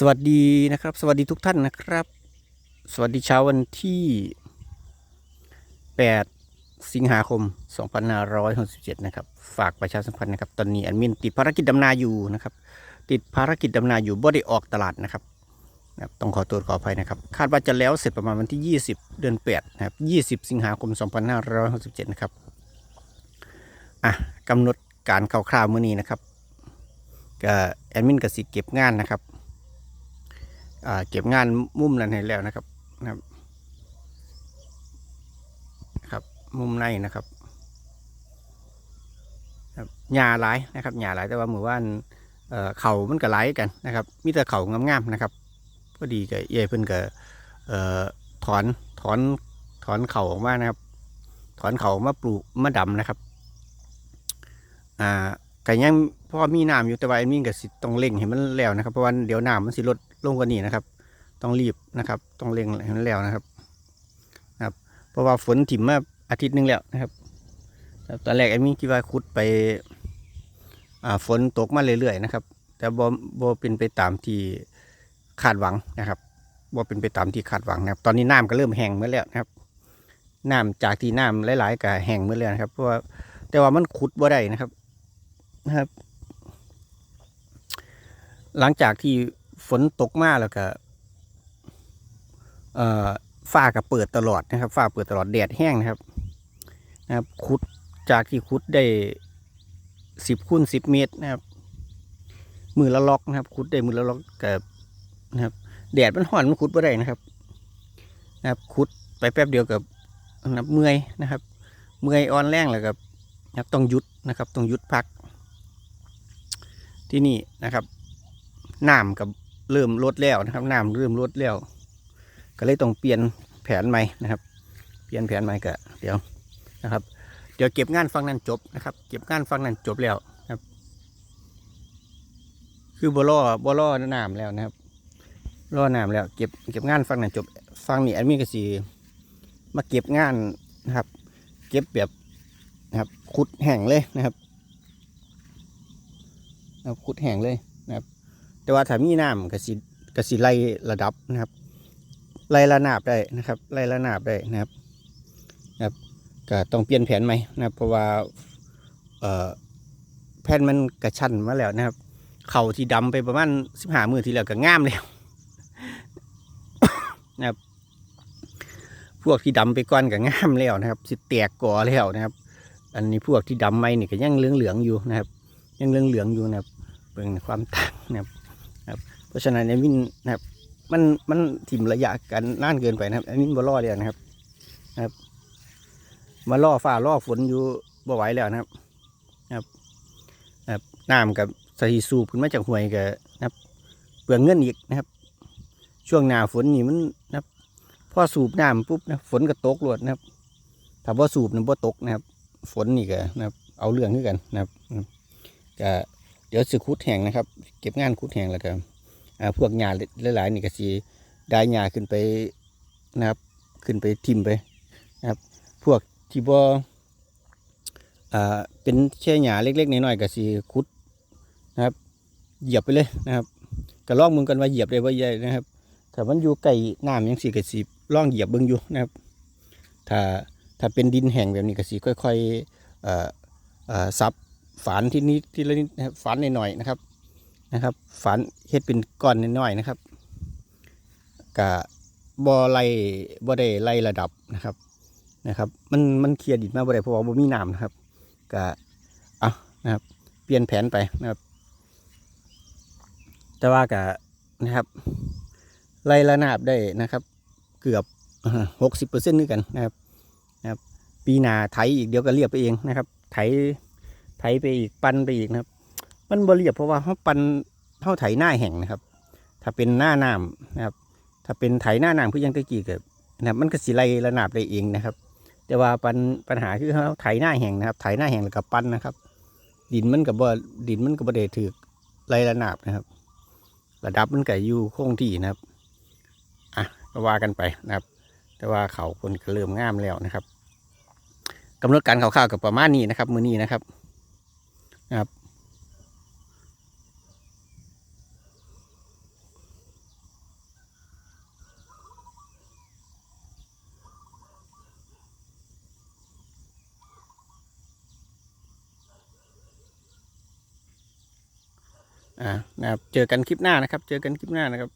สวัสดีนะครับ สวัสดีทุกท่านนะครับ สวัสดีเช้าวันที่ 8 สิงหาคม 2567 นะครับ ฝากประชาสัมพันธ์นะครับ ตอนนี้แอดมินติดภารกิจดำนาอยู่นะครับ ติดภารกิจดำนาอยู่บ่ได้ออกตลาดนะครับนะครับ ต้องขอตัวขออภัยนะครับ คาดว่าจะแล้วเสร็จประมาณวันที่ 20 เดือน 8 นะครับ 20 สิงหาคม 2567 นะครับ อะกำหนดการคร่าวๆเมื้อนี้นะครับก็แอดมินก็สิเก็บงานนะครับ เก็บงานมุมนั้นให้แล้วนะครับนะครับครับมุมในนะครับครับหญ้าหลายนะครับหญ้าหลายแต่ว่าหมู่บ้านเอ่อเขามันก็หลายกันนะครับ มีแต่เขางามๆนะครับพอดีกับเอ้ยเพิ่นก็เอ่อถอนถอนถอนเขาออกมานะครับ ถอนเขามาปลูกมาดำนะครับอ่าก็ยังพอมีน้ำอยู่แต่ว่าแอดมินก็สิต้องเร่งให้มันแล้วนะครับเพราะว่าเดี๋ยวน้ำมันสิลด ลงกว่านี้นะครับ ต้องรีบนะครับ ต้องเร่งให้มันแล้วนะครับนะครับ เพราะว่าฝนถิ่มมาอาทิตย์หนึงแล้วนะครับตอนแรกแอดมินคิดว่าขุดไปอ่าฝนตกมาเรื่อยๆนะครับ แต่บ่บ่เป็นไปตามที่คาดหวังนะครับบ่เป็นไปตามที่คาดหวังนะครับ ตอนนี้น้ำก็เริ่มแห้งหมาแล้วนะครับน้ำจากที่น้ำหลาย ๆก็แห้งหมาแล้วนะครับ เพราะว่าแต่ว่ามันขุดบ่ได้นะครับนะครับ หลังจากที่ ฝนตกมากแล้วก็เอ่อฝ้าก็เปิดตลอดนะครับฝ้าเปิดตลอดแดดแห้งนะครับนะครับขุดจากที่ขุดได้สิบคูณสิบเมตรนะครับ มือละล็อกนะครับขุดได้มือละล็อกกับนะครับแดดมันห่อนมันขุดไม่ได้นะครับ นะครับขุดไปแป๊บเดียวกับนะครับเมื่อยนะครับ เมื่อยอ่อนแรงแล้วกับนะครับต้องหยุดนะครับต้องหยุดพัก ที่นี่นะครับน้ำกับ เริ่มลดแล้วนะครับน้ำเริ่มลดแล้ว ก็เลยต้องเปลี่ยนแผนใหม่นะครับ เปลี่ยนแผนใหม่ก็เดี๋ยวนะครับ เดี๋ยวเก็บงานฟังนั้นจบนะครับ เก็บงานฟังนั้นจบแล้วนะครับ คือบล่อบล่อน้ำแล้วนะครับล่อน้ำแล้วเก็บเก็บงานฟังนั้นจบฟังนี่แอดมินก็สีมาเก็บงานนะครับ เก็บแบบนะครับขุดแห้งเลยนะครับนะครับขุดแห้งเลยนะครับ แต่ว่าถ้ามีน้ำก็สิก็สิไล่ระดับนะครับไล่ระนาบได้นะครับไล่ระนาบได้นะครับนะครับก็ต้องเปลี่ยนแผนใหม่นะครับ เพราะว่าเอ่นมันกระชั้นมาแล้วนะครับ เข่าที่ดำไปประมาณสิบห้ามือทีแล้วก็ง่ามแล้วนะครับ พวกที่ดำไปก่อนก็ง่ามแล้วนะครับ สิแตกก่อแล้วนะครับ อันนี้พวกที่ดำไม่นี่ก็ยังเหลืองเหลืองๆอยู่นะครับ ยังเหลืองเหลืองๆอยู่นะครับเป็นความต่างนะครับ ครับเพราะฉะนั้นเนี่ยวินนะครับ มันมันถิ่มระยะกันนานเกินไปนะครับอันนี้บ่ล่อเลยนะครับนะครับ มาล่อฟ้าล่อฝนอยู่บ่ไหวแล้วนะครับนะครับนะครับน้ำกับสถีสูบขึ้นมาจากห้วยกับนะครับเปลืองเงินอีกนะครับ ช่วงหน้าฝนนี่มันนะครับพอสูบน้ำปุ๊บนะฝนก็ตกรวดนะครับถ้าว่าสูบนี่บ่ตกนะครับ ฝนนี่ก็นะครับ เอาเรื่องขึ้นกันนะครับก็ เดี๋ยวสิคุดแห้งนะครับ เก็บงานคุดแห้งแล้วก็พวกหญ้าหลายๆนี่ก็สิได้หญ้าขึ้นไปนะครับ ขึ้นไปทิมไปนะครับ พวกที่บ่อ่าเป็นแค่หญ้าเล็กๆน้อยๆก็สิขุดนะครับ เหยียบไปเลยนะครับก็ลองมึงกันว่าเหยียบได้บ่ใหญ่นะครับถ้ามันอยู่ใกล้น้ำยังสิก็สิลองเหยียบเบิ่งอยู่นะครับ ถ้าถ้าเป็นดินแห้งแบบนี้ก็สิค่อยๆอ่อเอ่อซับ ฝานที่นี้ทีละนิดนะครับฝานหน่อยๆนะครับนะครับฝันเฮ็ดเป็นก้อนน้อยๆนะครับกะบ่ไล่บ่ได้ไล่ระดับนะครับนะครับ มันมันเคลียร์ดินมาบ่ได้เพราะว่าบ่มีน้ำนะครับกะอะนะครับ เปลี่ยนแผนไปนะครับแต่ว่ากะนะครับ ไล่ระนาบได้นะครับ เกือบหกสิบเปอร์เซ็นต์ด้วยกันนะครับนะครับ ปีหนาไถอีกเดี๋ยวก็เรียบไปเองนะครับ ไถ ไถไปอีกปั้นไปอีกนะครับ มันบริยบเพราะว่าเขาปันเขาไถหน้าแห่งนะครับ ถ้าเป็นหน้าน้ำนะครับ ถ้าเป็นไถหน้าน้ำคือยังตะกี้เกิดนะครับมันก็สิไลระนาบได้เองนะครับ แต่ว่าปัญปัญหาคือเขาไถหน้าแห่งนะครับ ไถหน้าแห่งแล้วก็ปั้นนะครับ ดินมันกับบ่ดินมันกับบ่ได้ถือไลระนาบนะครับ ระดับมันก็อยู่คงที่นะครับอะก็ว่ากันไปนะครับ แต่ว่าเขาคนก็เริ่มง่ามแล้วนะครับกำหนดการคร่าวๆกับประมาณนี้นะครับ มือนี้นะครับ ครับอ่านะครับ เจอกันคลิปหน้านะครับ เจอกันคลิปหน้านะครับ